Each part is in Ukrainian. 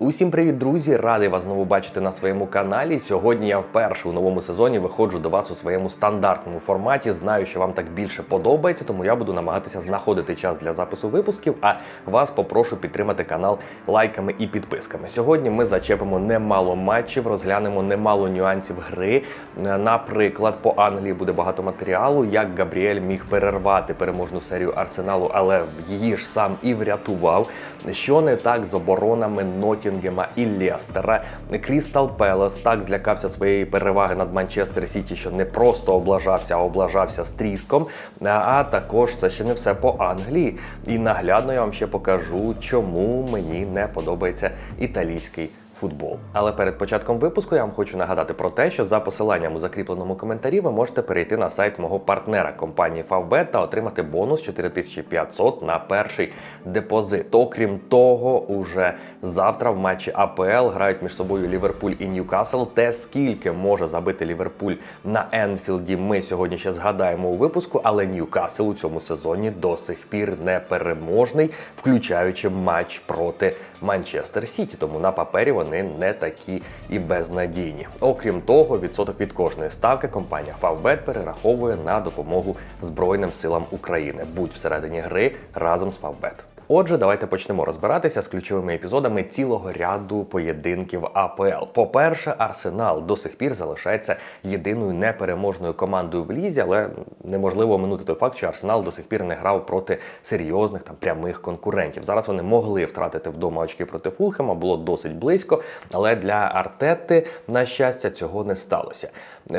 Усім привіт, друзі! Радий вас знову бачити на своєму каналі. Сьогодні я вперше у новому сезоні виходжу до вас у своєму стандартному форматі. Знаю, що вам так більше подобається, тому я буду намагатися знаходити час для запису випусків. А вас попрошу підтримати канал лайками і підписками. Сьогодні ми зачепимо немало матчів, розглянемо немало нюансів гри. Е, Наприклад, по Англії буде багато матеріалу, як Габріель міг перервати переможну серію Арсеналу, але її ж сам і врятував. Що не так з оборонами Нотінгема і Лестера. Крістал Пелес так злякався своєї переваги над Манчестер Сіті, що не просто облажався, а облажався з тріском. А також це ще не все по Англії. І наглядно я вам ще покажу, чому мені не подобається італійський футбол. Але перед початком випуску я вам хочу нагадати про те, що за посиланням у закріпленому коментарі ви можете перейти на сайт мого партнера компанії Favbet та отримати бонус 4500 на перший депозит. Окрім того, уже завтра в матчі АПЛ грають між собою Ліверпуль і Ньюкасл. Те скільки може забити Ліверпуль на Енфілді, ми сьогодні ще згадаємо у випуску, але Ньюкасл у цьому сезоні до сих пір не переможний, включаючи матч проти Манчестер Сіті. Тому на папері вони не такі і безнадійні. Окрім того, відсоток від кожної ставки компанія Favbet перераховує на допомогу Збройним силам України. Будь всередині гри разом з Favbet. Отже, давайте почнемо розбиратися з ключовими епізодами цілого ряду поєдинків АПЛ. По-перше, Арсенал до сих пір залишається єдиною непереможною командою в лізі, але неможливо оминути той факт, що Арсенал до сих пір не грав проти серйозних там прямих конкурентів. Зараз вони могли втратити вдома очки проти Фулхема, було досить близько, але для Артети, на щастя, цього не сталося.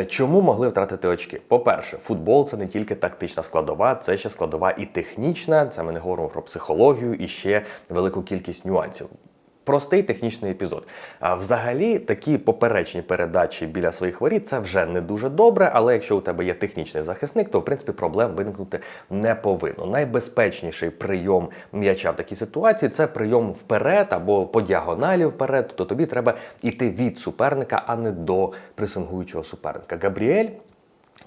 Чому могли втратити очки? По-перше, футбол це не тільки тактична складова, це ще складова і технічна. Це ми не говоримо про психологію і ще велику кількість нюансів. Простий технічний епізод. А взагалі, такі поперечні передачі біля своїх воріт це вже не дуже добре, але якщо у тебе є технічний захисник, то в принципі проблем виникнути не повинно. Найбезпечніший прийом м'яча в такій ситуації це прийом вперед або по діагоналі вперед. Тобто тобі треба йти від суперника, а не до пресингуючого суперника. Габріель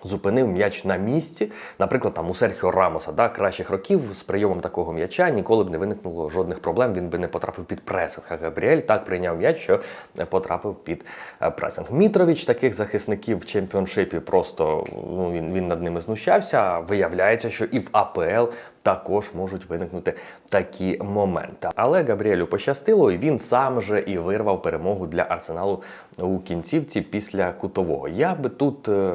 Зупинив м'яч на місці, наприклад, там у Серхіо Рамоса, да, кращих років з прийомом такого м'яча ніколи б не виникнуло жодних проблем. Він би не потрапив під пресинг. А Габріель так прийняв м'яч, що потрапив під е, пресинг. Мітрович таких захисників в чемпіоншипі просто ну він, він над ними знущався. Виявляється, що і в АПЛ також можуть виникнути такі моменти. Але Габріелю пощастило, і він сам же і вирвав перемогу для арсеналу у кінцівці після кутового. Я би тут. е,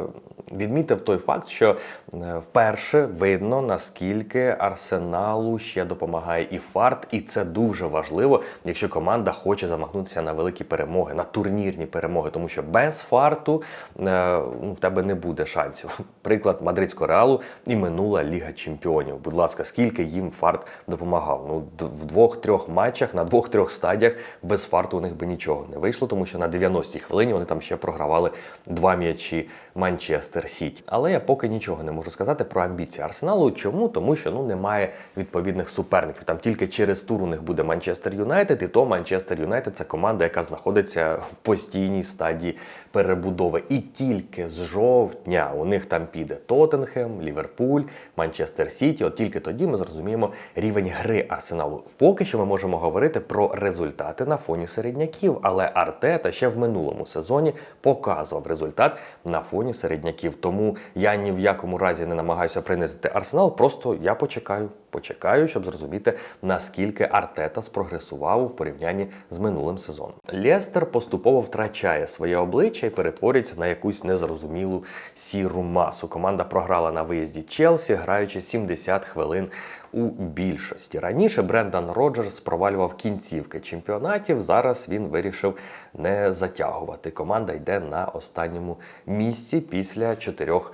Відмітив той факт, що е, вперше видно наскільки арсеналу ще допомагає і фарт, і це дуже важливо, якщо команда хоче замахнутися на великі перемоги, на турнірні перемоги, тому що без фарту е, в тебе не буде шансів. Приклад мадридського реалу і минула Ліга Чемпіонів. Будь ласка, скільки їм фарт допомагав? Ну в двох-трьох матчах на двох-трьох стадіях без фарту у них би нічого не вийшло, тому що на 90-й хвилині вони там ще програвали два м'ячі Манчестер Сіті. Але я поки нічого не можу сказати про амбіції Арсеналу. Чому? Тому що ну немає відповідних суперників. Там тільки через тур у них буде Манчестер Юнайтед, і то Манчестер Юнайтед це команда, яка знаходиться в постійній стадії перебудови. І тільки з жовтня у них там піде Тоттенхем, Ліверпуль, Манчестер Сіті. От тільки тоді ми зрозуміємо рівень гри Арсеналу. Поки що ми можемо говорити про результати на фоні середняків, але Артета ще в минулому сезоні показував результат на фоні середняків. Тому я ні в якому разі не намагаюся принизити Арсенал. Просто я почекаю. Почекаю, щоб зрозуміти, наскільки Артета спрогресував у порівнянні з минулим сезоном. Лестер поступово втрачає своє обличчя і перетворюється на якусь незрозумілу сіру масу. Команда програла на виїзді Челсі, граючи 70 хвилин у більшості. Раніше Брендан Роджерс провалював кінцівки чемпіонатів. Зараз він вирішив не затягувати. Команда йде на останньому місці після чотирьох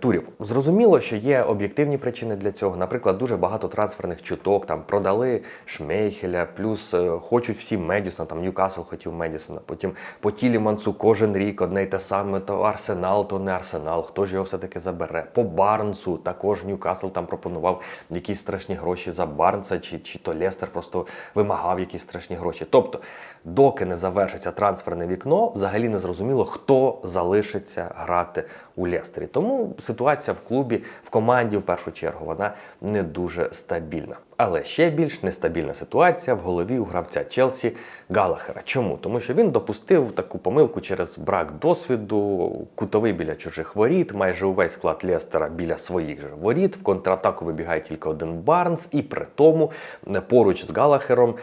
турів. Зрозуміло, що є об'єктивні причини для цього. Наприклад, дуже багато трансферних чуток. Там продали Шмейхеля, плюс е, хочуть всі Медісона. Там Ньюкасл хотів Медісона. Потім по Тілімансу кожен рік одне й те саме. То Арсенал, то не Арсенал. Хто ж його все таки забере? По Барнсу також Ньюкасл там пропонував якісь страшні гроші за Барнса, чи, чи то Лестер просто вимагав якісь страшні гроші. Тобто, доки не завершиться трансферне вікно, взагалі не зрозуміло, хто залишиться грати у Лестері. Тому ситуація в клубі, в команді в першу чергу, вона не дуже стабільна. Але ще більш нестабільна ситуація в голові у гравця Челсі Галахера. Чому? Тому що він допустив таку помилку через брак досвіду, кутовий біля чужих воріт, майже увесь склад Лестера біля своїх же воріт. В контратаку вибігає тільки один Барнс, і при тому е, поруч з Галахером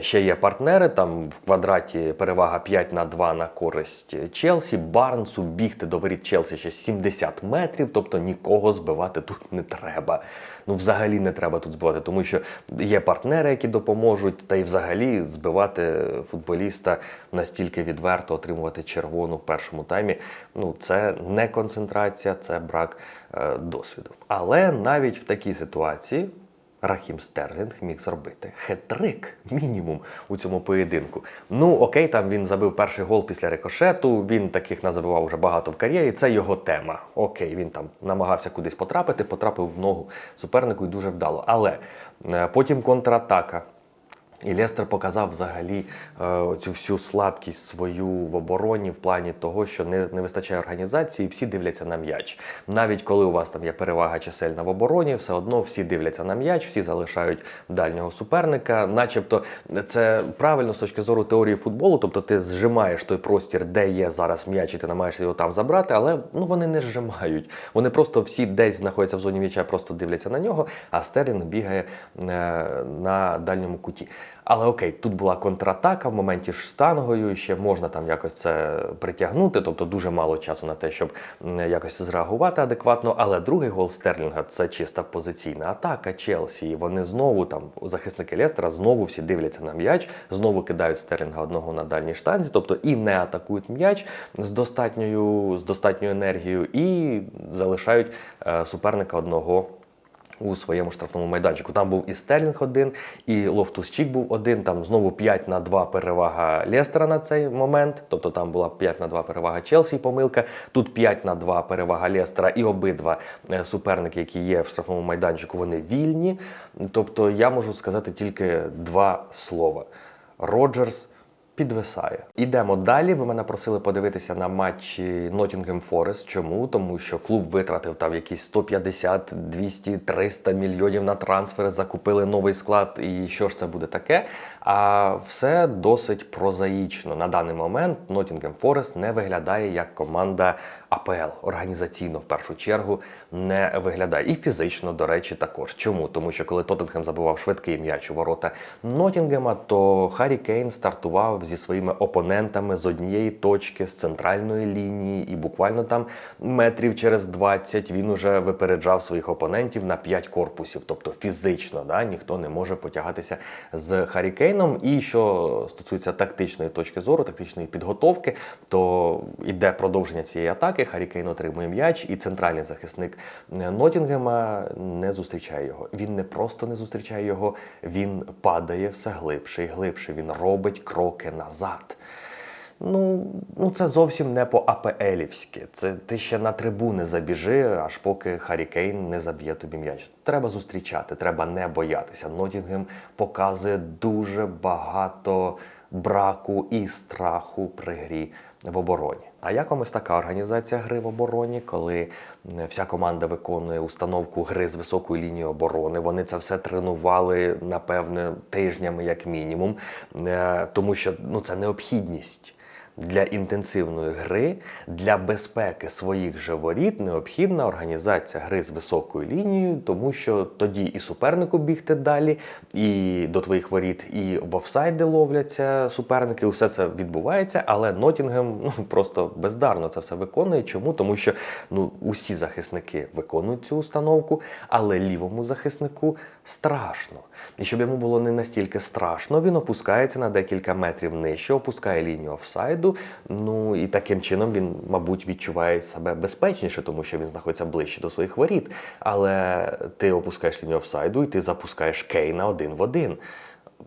ще є партнери. Там в квадраті перевага 5 на 2 на користь Челсі. Барнсу бігти до воріт Челсі ще 70 метрів, тобто нікого збивати тут не треба. Ну, взагалі не треба тут збивати, тому що є партнери, які допоможуть, та й взагалі збивати футболіста настільки відверто, отримувати червону в першому таймі. Ну, це не концентрація, це брак е, досвіду. Але навіть в такій ситуації. Рахім Стерлінг міг зробити хет-трик мінімум у цьому поєдинку. Ну окей, там він забив перший гол після рикошету. Він таких назабивав вже багато в кар'єрі. Це його тема. Окей, він там намагався кудись потрапити, потрапив в ногу супернику і дуже вдало. Але е, потім контратака. І Лестер показав взагалі е, цю всю слабкість свою в обороні в плані того, що не, не вистачає організації, всі дивляться на м'яч. Навіть коли у вас там є перевага чисельна в обороні, все одно всі дивляться на м'яч, всі залишають дальнього суперника. Начебто це правильно з точки зору теорії футболу, тобто ти зжимаєш той простір, де є зараз м'яч, і ти намагаєшся його там забрати, але ну вони не зжимають. Вони просто всі десь знаходяться в зоні м'яча, просто дивляться на нього, а Стерлінг бігає е, на дальньому куті. Але окей, тут була контратака в моменті ж штангою, ще можна там якось це притягнути, тобто дуже мало часу на те, щоб якось зреагувати адекватно. Але другий гол Стерлінга це чиста позиційна атака Челсі. І вони знову там захисники Лестера знову всі дивляться на м'яч, знову кидають Стерлінга одного на дальній штанзі, тобто і не атакують м'яч з достатньою з достатньою енергією, і залишають е, суперника одного у своєму штрафному майданчику. Там був і Стерлінг один, і Лофтус Чік був один. Там знову 5 на 2 перевага Лестера на цей момент. Тобто там була 5 на 2 перевага Челсі, помилка. Тут 5 на 2 перевага Лестера, і обидва е, суперники, які є в штрафному майданчику, вони вільні. Тобто я можу сказати тільки два слова: Роджерс. Підвисає. Ідемо далі. Ви мене просили подивитися на матчі Nottingham Forest. Чому? Тому що клуб витратив там якісь 150, 200, 300 мільйонів на трансфери, закупили новий склад. І що ж це буде таке? А все досить прозаїчно. На даний момент Nottingham Forest не виглядає як команда АПЛ. Організаційно в першу чергу не виглядає. І фізично, до речі, також. Чому? Тому що коли Тоттенхем забивав швидкий м'яч у ворота Нотінгема, то Харі Кейн стартував зі своїми опонентами з однієї точки, з центральної лінії, і буквально там метрів через 20 він уже випереджав своїх опонентів на 5 корпусів. Тобто фізично да, ніхто не може потягатися з Харі Кейном. І що стосується тактичної точки зору, тактичної підготовки, то іде продовження цієї атаки. Харі Кейн отримує м'яч, і центральний захисник Нотінгема не зустрічає його. Він не просто не зустрічає його, він падає все глибше і глибше. Він робить кроки назад. Ну, ну це зовсім не по-АПЛівськи. Це ти ще на трибуни забіжи, аж поки Харікейн не заб'є тобі м'яч. Треба зустрічати, треба не боятися. Нотінгем показує дуже багато браку і страху при грі в обороні. А як вам ось така організація гри в обороні, коли вся команда виконує установку гри з високою лінією оборони? Вони це все тренували напевне тижнями, як мінімум, Е, тому що ну це необхідність. Для інтенсивної гри, для безпеки своїх же воріт необхідна організація гри з високою лінією, тому що тоді і супернику бігти далі, і до твоїх воріт, і в офсайди ловляться суперники. Усе це відбувається, але Нотінгем ну просто бездарно це все виконує. Чому? Тому що ну усі захисники виконують цю установку, але лівому захиснику страшно. І щоб йому було не настільки страшно, він опускається на декілька метрів нижче, опускає лінію офсайду. Ну і таким чином він, мабуть, відчуває себе безпечніше, тому що він знаходиться ближче до своїх воріт. Але ти опускаєш лінію офсайду і ти запускаєш Кейна один в один.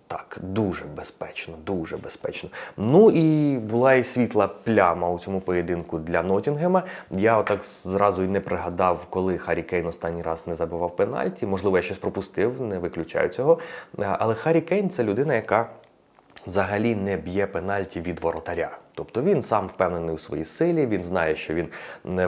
Так, дуже безпечно, дуже безпечно. Ну і була і світла пляма у цьому поєдинку для Нотінгема. Я отак зразу і не пригадав, коли Харі Кейн останній раз не забивав пенальті. Можливо, я щось пропустив, не виключаю цього. Але Харі Кейн це людина, яка взагалі не б'є пенальті від воротаря. Тобто він сам впевнений у своїй силі, він знає, що він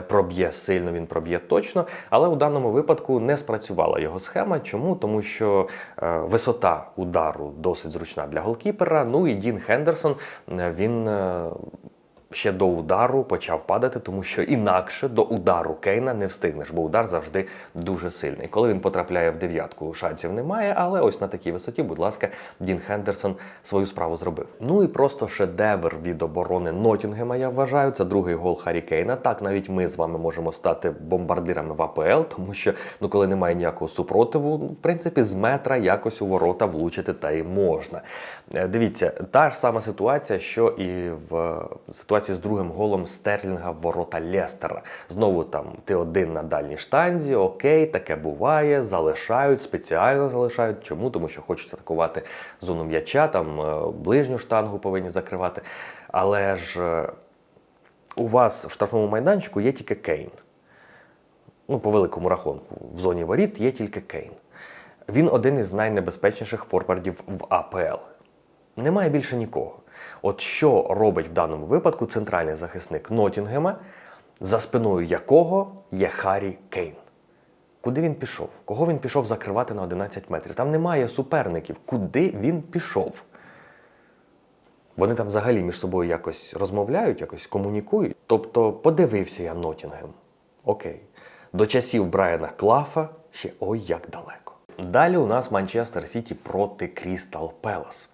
проб'є сильно, він проб'є точно. Але у даному випадку не спрацювала його схема. Чому? Тому що е, висота удару досить зручна для голкіпера. Ну і Дін Хендерсон е, він. Ще до удару почав падати, тому що інакше до удару Кейна не встигнеш, бо удар завжди дуже сильний. Коли він потрапляє в дев'ятку, шансів немає, але ось на такій висоті, будь ласка, Дін Хендерсон свою справу зробив. Ну і просто шедевр від оборони Нотінгема, я вважаю. Це другий гол Харі Кейна. Так, навіть ми з вами можемо стати бомбардирами в АПЛ, тому що ну, коли немає ніякого супротиву, ну, в принципі, з метра якось у ворота влучити та й можна. Е, Дивіться, та ж сама ситуація, що і в ситуації з другим голом Стерлінга ворота Лестера. Знову там ти один на дальній штанзі, окей, таке буває, залишають, спеціально залишають. Чому? Тому що хочуть атакувати зону м'яча, там е, ближню штангу повинні закривати. Але ж е, у вас в штрафному майданчику є тільки Кейн. Ну, по великому рахунку, в зоні воріт є тільки Кейн. Він один із найнебезпечніших форвардів в АПЛ. Немає більше нікого. От що робить в даному випадку центральний захисник Нотінгема, за спиною якого є Харі Кейн? Куди він пішов? Кого він пішов закривати на 11 метрів? Там немає суперників. Куди він пішов? Вони там взагалі між собою якось розмовляють, якось комунікують. Тобто подивився я Нотінгем. Окей. До часів Брайана Клафа ще ой як далеко. Далі у нас Манчестер Сіті проти Крістал Пелас.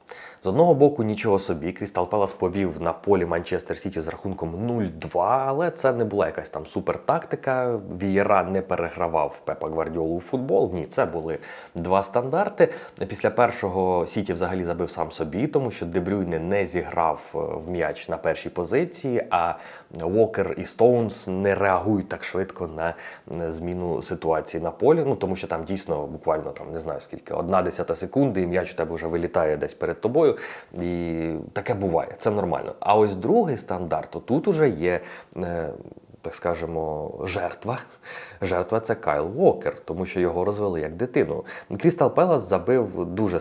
З одного боку, нічого собі, Крістал Пелас повів на полі Манчестер Сіті з рахунком 0-2, але це не була якась там супертактика. Вієра не перегравав Пепа Гвардіолу у футбол. Ні, це були два стандарти. Після першого Сіті взагалі забив сам собі, тому що Дебрюйне не зіграв е, в м'яч на першій позиції, а Уокер і Стоунс не реагують так швидко на зміну ситуації на полі. Ну тому що там дійсно буквально там не знаю скільки, одна десята секунди, і м'яч у тебе вже вилітає десь перед тобою. І таке буває, це нормально. А ось другий стандарт, то тут уже є. Так скажемо, жертва. Жертва це Кайл Уокер, тому що його розвели як дитину. Крістал Пелас забив дуже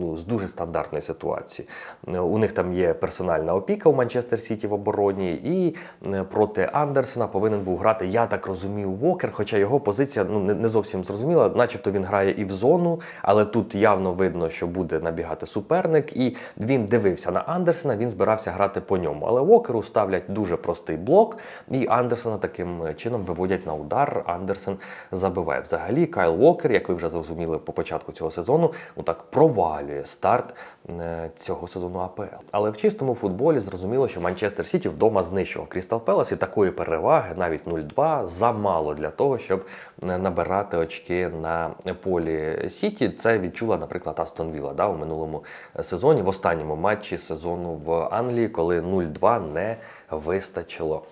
ну, з дуже стандартної ситуації. У них там є персональна опіка у Манчестер Сіті в обороні, і е, проти Андерсона повинен був грати, я так розумію, Уокер, хоча його позиція ну, не, зовсім зрозуміла, начебто він грає і в зону, але тут явно видно, що буде набігати суперник, і він дивився на Андерсона, він збирався грати по ньому. Але Уокеру ставлять дуже простий блок, і Андерсона таким чином виводять на удар. Андерсен забиває. Взагалі, Кайл Уокер, як ви вже зрозуміли по початку цього сезону, отак так провалює старт е, цього сезону АПЛ. Але в чистому футболі зрозуміло, що Манчестер Сіті вдома знищував Крістал Пелас, і такої переваги, навіть 0-2, замало для того, щоб е, набирати очки на полі Сіті. Це відчула, наприклад, Астон Вілла да, у минулому сезоні, в останньому матчі сезону в Англії, коли 0-2 не вистачило.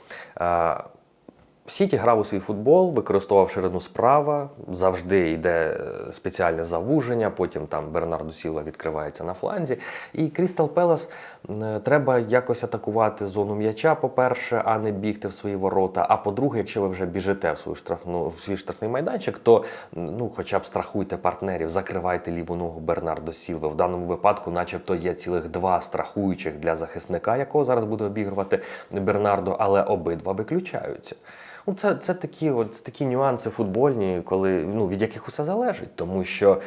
Сіті грав у свій футбол, використовував ширину справа, завжди йде спеціальне завуження, потім там Бернарду Сілва відкривається на фланзі. І Крістал Пелас е, треба якось атакувати зону м'яча, по-перше, а не бігти в свої ворота. А по-друге, якщо ви вже біжите в свою штрафну в свій штрафний майданчик, то ну, хоча б страхуйте партнерів, закривайте ліву ногу Бернардо Сілви. В даному випадку, начебто, є цілих два страхуючих для захисника, якого зараз буде обігрувати Бернардо, але обидва виключаються. Ну, це, це такі, от такі нюанси футбольні, коли ну від яких усе залежить, тому що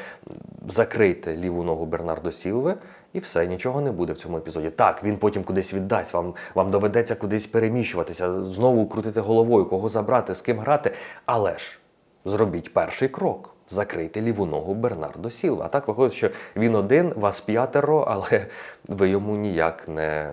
закрийте ліву ногу Бернардо Сілви. І все, нічого не буде в цьому епізоді. Так, він потім кудись віддасть, вам, вам доведеться кудись переміщуватися, знову крутити головою, кого забрати, з ким грати. Але ж зробіть перший крок. Закрийте ліву ногу Бернардо Сілва. А так виходить, що він один, вас п'ятеро, але ви йому ніяк не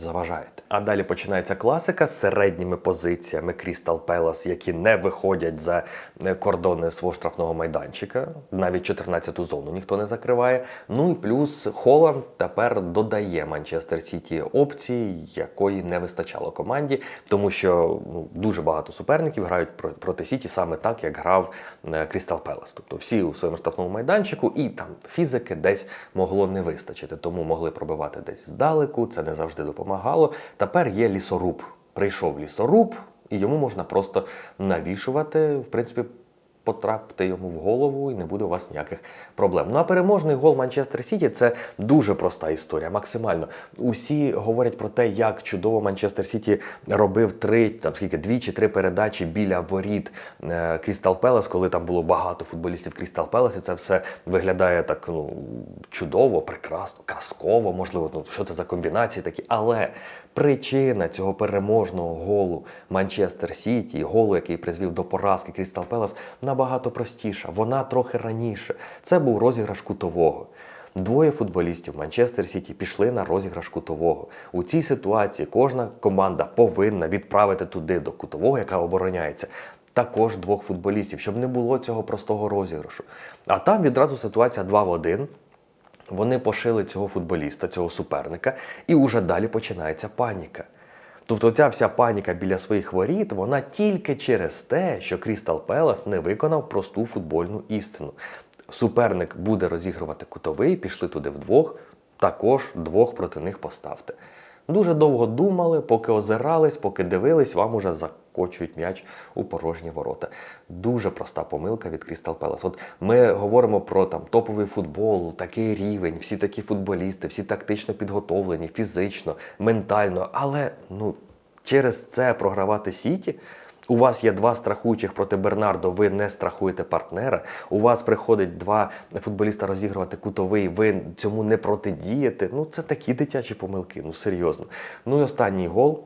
заважаєте. А далі починається класика з середніми позиціями Крістал Пелас, які не виходять за е, кордони свого штрафного майданчика. Навіть 14-ту зону ніхто не закриває. Ну і плюс Холланд тепер додає Манчестер Сіті опції, якої не вистачало команді, тому що ну, дуже багато суперників грають про- проти Сіті саме так, як грав е, Крістал Пелас. Тобто всі у своєму штрафному майданчику, і там фізики десь могло не вистачити, тому могли пробивати десь здалеку. Це не завжди допомагало. Тепер є лісоруб. Прийшов лісоруб, і йому можна просто навішувати, в принципі, потрапте йому в голову і не буде у вас ніяких проблем. Ну а переможний гол Манчестер Сіті це дуже проста історія, максимально. Усі говорять про те, як чудово Манчестер Сіті робив три, там скільки дві чи три передачі біля воріт е, Крістал Пелес, коли там було багато футболістів Крістал Пелес, і це все виглядає так ну, чудово, прекрасно, казково, можливо, ну, що це за комбінації такі. Але причина цього переможного голу Манчестер Сіті, голу, який призвів до поразки Крістал Пелес, набагато простіша. Вона трохи раніше. Це був розіграш кутового. Двоє футболістів Манчестер Сіті пішли на розіграш кутового. У цій ситуації кожна команда повинна відправити туди до кутового, яка обороняється. Також двох футболістів, щоб не було цього простого розіграшу. А там відразу ситуація 2 в 1. Вони пошили цього футболіста, цього суперника, і уже далі починається паніка. Тобто ця вся паніка біля своїх воріт, вона тільки через те, що Крістал Пелас не виконав просту футбольну істину. Суперник буде розігрувати кутовий, пішли туди вдвох, також двох проти них поставте. Дуже довго думали, поки озирались, поки дивились, вам уже закочують м'яч у порожні ворота. Дуже проста помилка від Крістал Пелас. От ми говоримо про там топовий футбол, такий рівень, всі такі футболісти, всі тактично підготовлені, фізично, ментально. Але ну через це програвати Сіті. У вас є два страхуючих проти Бернардо, ви не страхуєте партнера. У вас приходить два футболіста розігрувати кутовий, ви цьому не протидієте. Ну це такі дитячі помилки, ну серйозно. Ну і останній гол.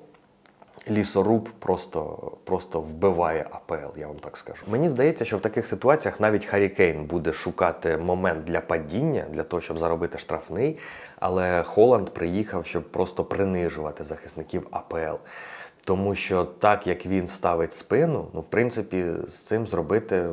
Лісоруб просто, просто вбиває АПЛ, я вам так скажу. Мені здається, що в таких ситуаціях навіть Харі Кейн буде шукати момент для падіння, для того, щоб заробити штрафний. Але Холланд приїхав, щоб просто принижувати захисників АПЛ. Тому що так як він ставить спину, ну в принципі, з цим зробити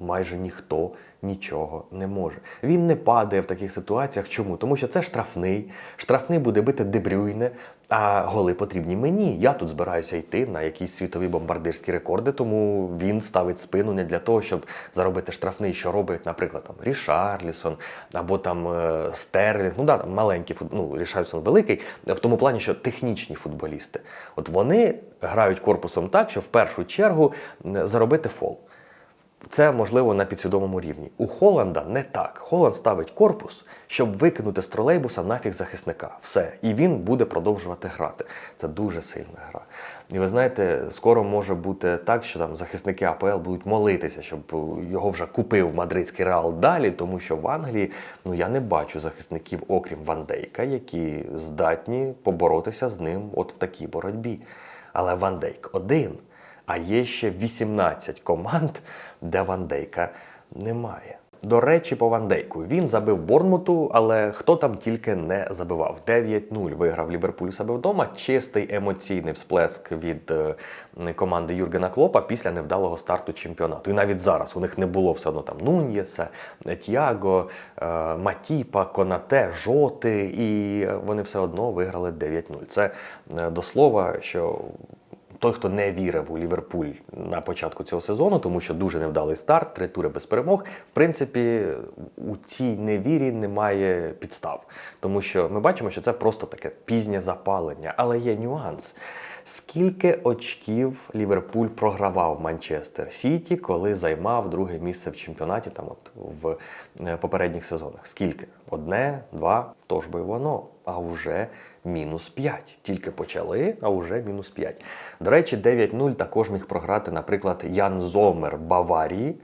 майже ніхто нічого не може. Він не падає в таких ситуаціях. Чому? Тому що це штрафний. Штрафний буде бити Дебрюйне, а голи потрібні мені. Я тут збираюся йти на якісь світові бомбардирські рекорди, тому він ставить спину не для того, щоб заробити штрафний, що робить, наприклад, там Рішарлісон або там е, Стерлінг. Ну да, там маленький фут... ну, Рішарлісон великий, в тому плані, що технічні футболісти. От вони грають корпусом так, що в першу чергу заробити фол. Це можливо на підсвідомому рівні. У Холланда не так. Холланд ставить корпус, щоб викинути з тролейбуса нафіг захисника. Все. І він буде продовжувати грати. Це дуже сильна гра. І ви знаєте, скоро може бути так, що там захисники АПЛ будуть молитися, щоб його вже купив мадридський реал далі, тому що в Англії ну я не бачу захисників, окрім Ван Дейка, які здатні поборотися з ним от в такій боротьбі. Але Ван Дейк один. А є ще 18 команд, де Ван Дейка немає. До речі, по Ван Дейку. Він забив Борнмуту, але хто там тільки не забивав. 9-0 виграв Ліверпуль себе вдома. Чистий емоційний всплеск від е, команди Юргена Клопа після невдалого старту чемпіонату. І навіть зараз у них не було все одно там Нуньєса, Тіаго, е, Матіпа, Конате, Жоти, і вони все одно виграли 9-0. Це е, до слова, що той, хто не вірив у Ліверпуль на початку цього сезону, тому що дуже невдалий старт, три тури без перемог. В принципі, у цій невірі немає підстав, тому що ми бачимо, що це просто таке пізнє запалення, але є нюанс. Скільки очків Ліверпуль програвав Манчестер Сіті, коли займав друге місце в чемпіонаті там от в е, попередніх сезонах? Скільки? Одне, два, то ж би воно. А вже мінус 5. Тільки почали, а вже мінус 5. До речі, 9-0 також міг програти, наприклад, Ян Зомер Баварії,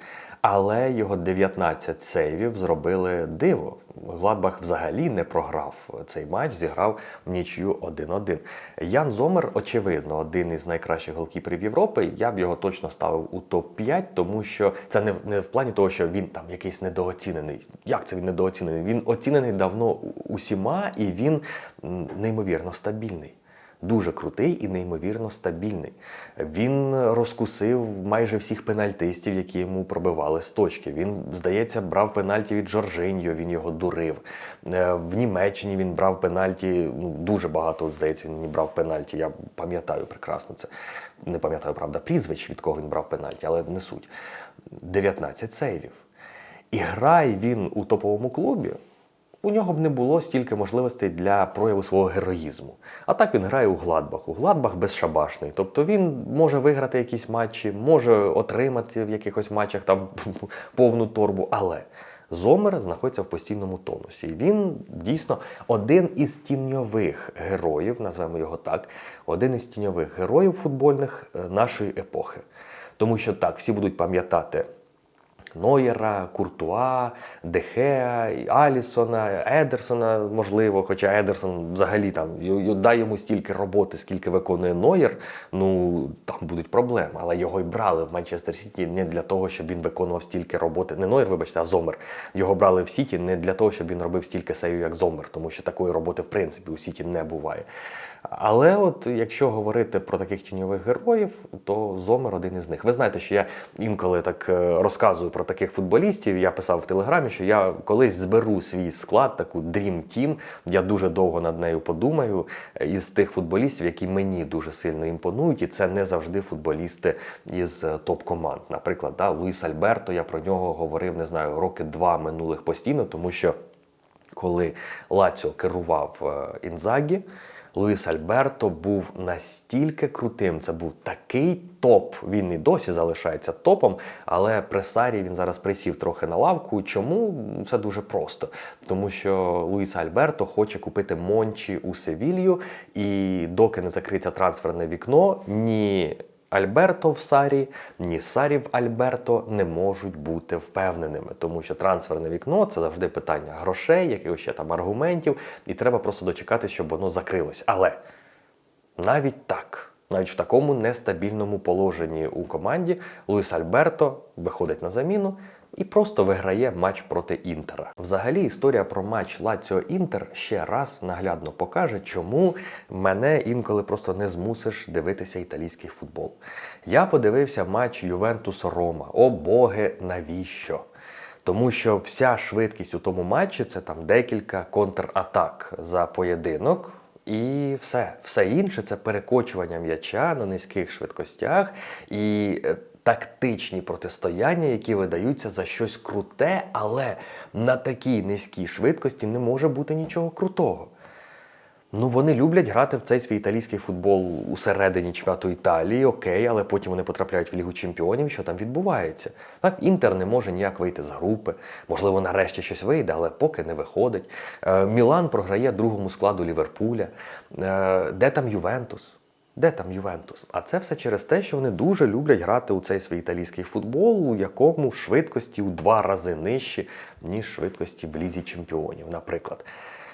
але його 19 сейвів зробили диво. Гладбах взагалі не програв цей матч, зіграв в нічю 1-1. Ян Зомер, очевидно, один із найкращих голкіперів Європи. Я б його точно ставив у топ-5, тому що це не, не в плані того, що він там якийсь недооцінений. Як це він недооцінений? Він оцінений давно усіма, і він неймовірно стабільний. Дуже крутий і неймовірно стабільний. Він розкусив майже всіх пенальтистів, які йому пробивали з точки. Він, здається, брав пенальті від Жоржиньо, він його дурив. Е, В Німеччині він брав пенальті. Ну, дуже багато, здається, він брав пенальті. Я пам'ятаю прекрасно це. Не пам'ятаю, правда, прізвищ, від кого він брав пенальті, але не суть. 19 сейвів. І грає він у топовому клубі. У нього б не було стільки можливостей для прояву свого героїзму. А так він грає у Гладбаху. Гладбах безшабашний. Тобто він може виграти якісь матчі, може отримати в якихось матчах там повну торбу, але. Зомер знаходиться в постійному тонусі. Він дійсно один із тіньових героїв, називаємо його так, один із тіньових героїв футбольних е, нашої епохи. Тому що так, всі будуть пам'ятати Нойера, Куртуа, Дехеа, Алісона, Едерсона, можливо, хоча Едерсон взагалі там дай йому стільки роботи, скільки виконує Нойер, ну там будуть проблеми. Але його й брали в Манчестер Сіті не для того, щоб він виконував стільки роботи. Не Нойер, вибачте, а Зомер. Його брали в Сіті не для того, щоб він робив стільки сейвів, як Зомер, тому що такої роботи в принципі у Сіті не буває. Але от якщо говорити про таких тіньових героїв, то Зомер один із них. Ви знаєте, що я інколи так е, розказую про таких футболістів. Я писав в телеграмі, що я колись зберу свій склад, таку Dream Team. Я дуже довго над нею подумаю е, із тих футболістів, які мені дуже сильно імпонують, і це не завжди футболісти із е, топ-команд. Наприклад, да, Луїс Альберто, я про нього говорив, не знаю, роки два минулих постійно, тому що коли Лаціо керував Інзагі, Луїс Альберто був настільки крутим. Це був такий топ. Він і досі залишається топом, але при Сарі він зараз присів трохи на лавку. Чому це дуже просто? Тому що Луїс Альберто хоче купити Мончі у Севілью, і доки не закриться трансферне вікно, ні Альберто в Сарі, ні Сарі в Альберто не можуть бути впевненими, тому що трансферне вікно це завжди питання грошей, якихось ще там аргументів, і треба просто дочекати, щоб воно закрилось. Але навіть так, навіть в такому нестабільному положенні у команді Луїс Альберто виходить на заміну і просто виграє матч проти Інтера. Взагалі, історія про матч Лаціо Інтер ще раз наглядно покаже, чому мене інколи просто не змусиш дивитися італійський футбол. Я подивився матч Ювентус Рома. О боги, навіщо? Тому що вся швидкість у тому матчі це там декілька контратак за поєдинок. І все, все інше це перекочування м'яча на низьких швидкостях і е, тактичні протистояння, які видаються за щось круте, але на такій низькій швидкості не може бути нічого крутого. Ну, вони люблять грати в цей свій італійський футбол усередині чемпіонату Італії, окей, але потім вони потрапляють в Лігу Чемпіонів. Що там відбувається? Так, Інтер не може ніяк вийти з групи. Можливо, нарешті щось вийде, але поки не виходить. Е, Мілан програє другому складу Ліверпуля. Е, де там Ювентус? Де там Ювентус? А це все через те, що вони дуже люблять грати у цей свій італійський футбол, у якому швидкості у два рази нижчі, ніж швидкості в лізі чемпіонів, наприклад.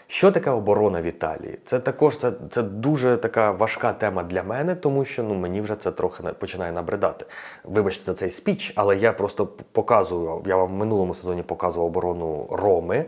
Що таке оборона в Італії? Це також це, це дуже така важка тема для мене, тому що ну мені вже це трохи починає набридати. Вибачте за цей спіч, але я просто показую. Я вам в минулому сезоні показував оборону Роми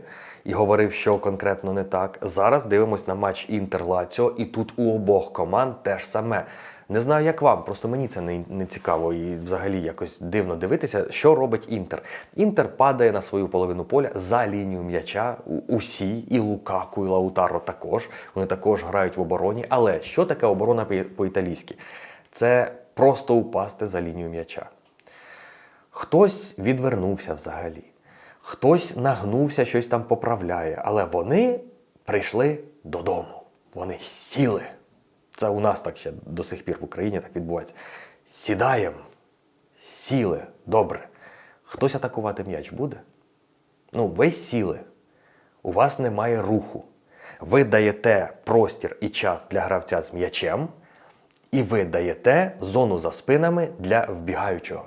і говорив, що конкретно не так. Зараз дивимось на матч Інтер Лаціо, і тут у обох команд теж саме. Не знаю, як вам, просто мені це не, не цікаво і взагалі якось дивно дивитися, що робить Інтер. Інтер падає на свою половину поля за лінію м'яча. Усі, і Лукаку, і Лаутаро також. Вони також грають в обороні. Але що таке оборона по-італійськи? Це просто упасти за лінію м'яча. Хтось відвернувся взагалі, хтось нагнувся, щось там поправляє, але вони прийшли додому. Вони сіли. Це у нас так ще до сих пір в Україні так відбувається. Сідаємо, сіли, добре. Хтось атакувати м'яч буде? Ну, ви сіли. У вас немає руху. Ви даєте простір і час для гравця з м'ячем, і ви даєте зону за спинами для вбігаючого.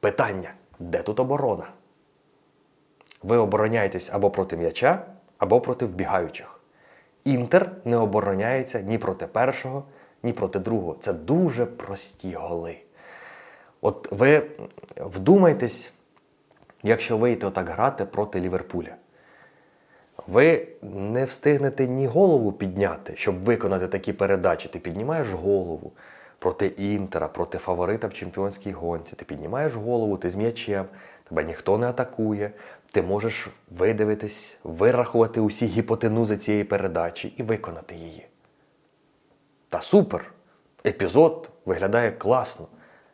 Питання: де тут оборона? Ви обороняєтесь або проти м'яча, або проти вбігаючих. Інтер не обороняється ні проти першого, ні проти другого. Це дуже прості голи. От ви вдумайтесь, якщо вийти отак грати проти Ліверпуля. Ви не встигнете ні голову підняти, щоб виконати такі передачі. Ти піднімаєш голову проти Інтера, проти фаворита в чемпіонській гонці. Ти піднімаєш голову, ти з м'ячем, тебе ніхто не атакує. Ти можеш видивитись, вирахувати усі гіпотенузи цієї передачі і виконати її. Та супер! Епізод виглядає класно.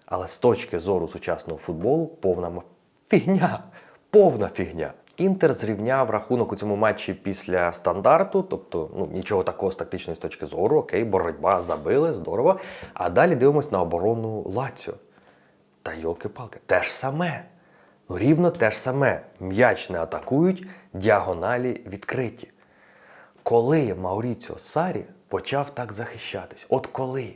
Але з точки зору сучасного футболу повна фігня. Повна фігня. Інтер зрівняв рахунок у цьому матчі після стандарту, тобто ну нічого такого з тактичної з точки зору, окей, боротьба забили, здорово. А далі дивимось на оборону Лаціо. Та йолки-палки, те ж саме. Рівно те ж саме. М'яч не атакують, діагоналі відкриті. Коли Мауріціо Сарі почав так захищатись? От коли?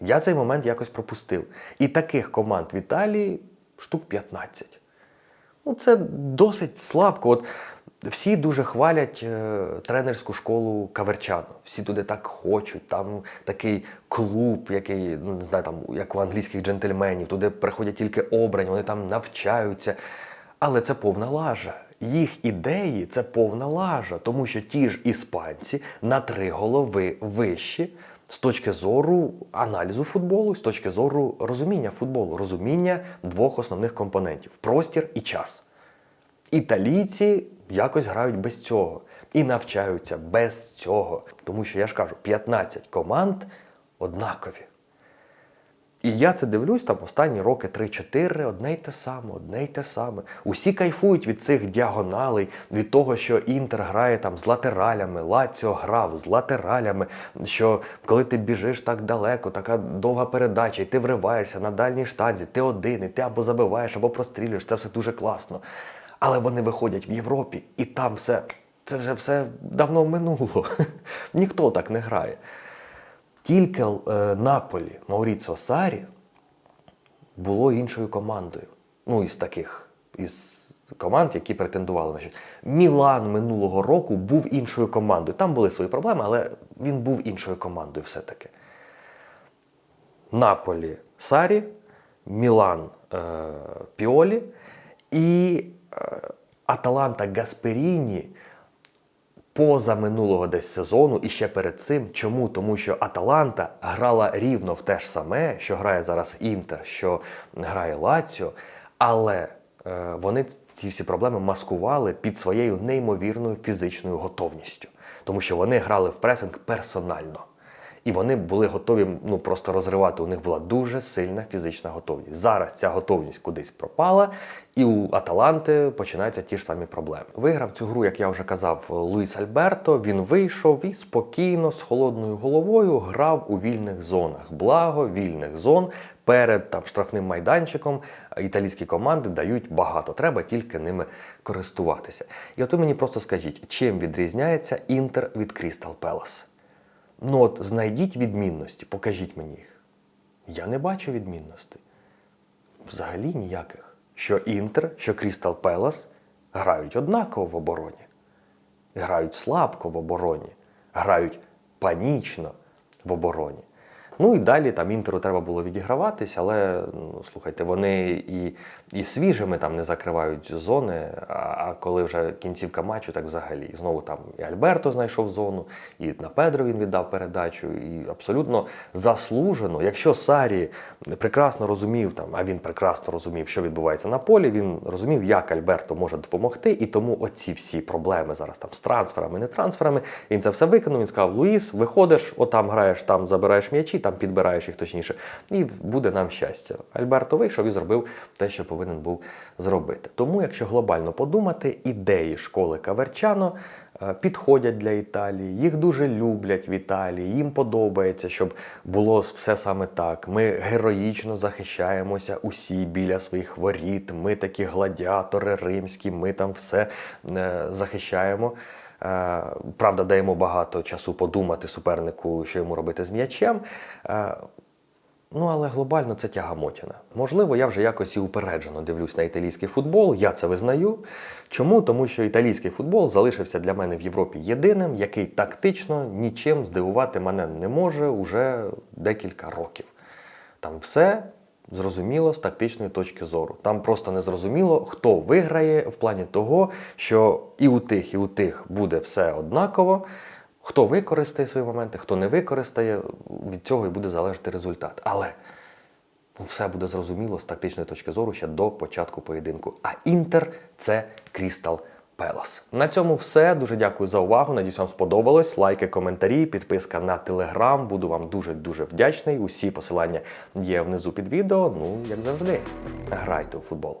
Я цей момент якось пропустив. І таких команд в Італії штук 15. Ну, це досить слабко. От всі дуже хвалять е, тренерську школу Каверчану. Всі туди так хочуть. Там такий клуб, який, ну не знаю, там, як у англійських джентльменів, туди приходять тільки обрані, вони там навчаються. Але це повна лажа. Їх ідеї це повна лажа, тому що ті ж іспанці на три голови вищі з точки зору аналізу футболу, з точки зору розуміння футболу, розуміння двох основних компонентів простір і час. Італійці якось грають без цього і навчаються без цього. Тому що я ж кажу, 15 команд однакові. І я це дивлюсь там останні роки 3-4, одне й те саме, одне й те саме. Усі кайфують від цих діагоналей, від того, що Інтер грає там з латералями, Лаціо грав з латералями. Що коли ти біжиш так далеко, така довга передача, і ти вриваєшся на дальній штанзі, ти один, і ти або забиваєш, або прострілюєш, це все дуже класно. Але вони виходять в Європі, і там все, це вже все давно минуло. Ніхто так не грає. Тільки е, Наполі Мауріціо Сарі було іншою командою. Ну, із таких із команд, які претендували на щось. Мілан минулого року був іншою командою. Там були свої проблеми, але він був іншою командою все-таки. Наполі Сарі, Мілан е, Піолі і Аталанта Гасперіні поза минулого десь сезону і ще перед цим. Чому? Тому що Аталанта грала рівно в те ж саме, що грає зараз Інтер, що грає Лаціо, але е, вони ці всі проблеми маскували під своєю неймовірною фізичною готовністю, тому що вони грали в пресинг персонально. І вони були готові ну просто розривати. У них була дуже сильна фізична готовність. Зараз ця готовність кудись пропала, і у Аталанти починаються ті ж самі проблеми. Виграв цю гру, як я вже казав, Луїс Альберто. Він вийшов і спокійно, з холодною головою грав у вільних зонах. Благо вільних зон перед там штрафним майданчиком італійські команди дають багато. Треба тільки ними користуватися. І от ви мені просто скажіть, чим відрізняється Інтер від Крістал Пелас? Ну от знайдіть відмінності, покажіть мені їх. Я не бачу відмінностей. Взагалі ніяких. Що Інтер, що Крістал Пелас грають однаково в обороні. Грають слабко в обороні, грають панічно в обороні. Ну і далі там інтеру треба було відіграватись, але ну, слухайте, вони і, і свіжими там не закривають зони. А, коли вже кінцівка матчу, так взагалі. Знову там і Альберто знайшов зону, і на Педро він віддав передачу, і абсолютно заслужено. Якщо Сарі прекрасно розумів, там, а він прекрасно розумів, що відбувається на полі, він розумів, як Альберто може допомогти, і тому оці всі проблеми зараз там з трансферами, не трансферами. Він це все виконав. Він сказав: Луїс, виходиш, отам граєш, там забираєш м'ячі, там підбираєш їх точніше, і буде нам щастя. Альберто вийшов і зробив те, що повинен був зробити. Тому, якщо глобально подумати, ідеї школи Каверчано е, підходять для Італії, їх дуже люблять в Італії, їм подобається, щоб було все саме так. Ми героїчно захищаємося усі біля своїх воріт. Ми такі гладіатори римські, ми там все е, захищаємо. Е, Правда, даємо багато часу подумати супернику, що йому робити з м'ячем. Ну, але глобально це тягамотіна. Можливо, я вже якось і упереджено дивлюсь на італійський футбол. Я це визнаю. Чому? Тому що італійський футбол залишився для мене в Європі єдиним, який тактично нічим здивувати мене не може уже декілька років. Там все зрозуміло з тактичної точки зору. Там просто не зрозуміло, хто виграє в плані того, що і у тих, і у тих буде все однаково. Хто використає свої моменти, хто не використає, від цього і буде залежати результат. Але все буде зрозуміло з тактичної точки зору ще до початку поєдинку. А Інтер це Крістал Пелас. На цьому все. Дуже дякую за увагу. Надіюсь, вам сподобалось. Лайки, коментарі, підписка на телеграм. Буду вам дуже дуже вдячний. Усі посилання є внизу під відео. Ну, як завжди, грайте у футбол.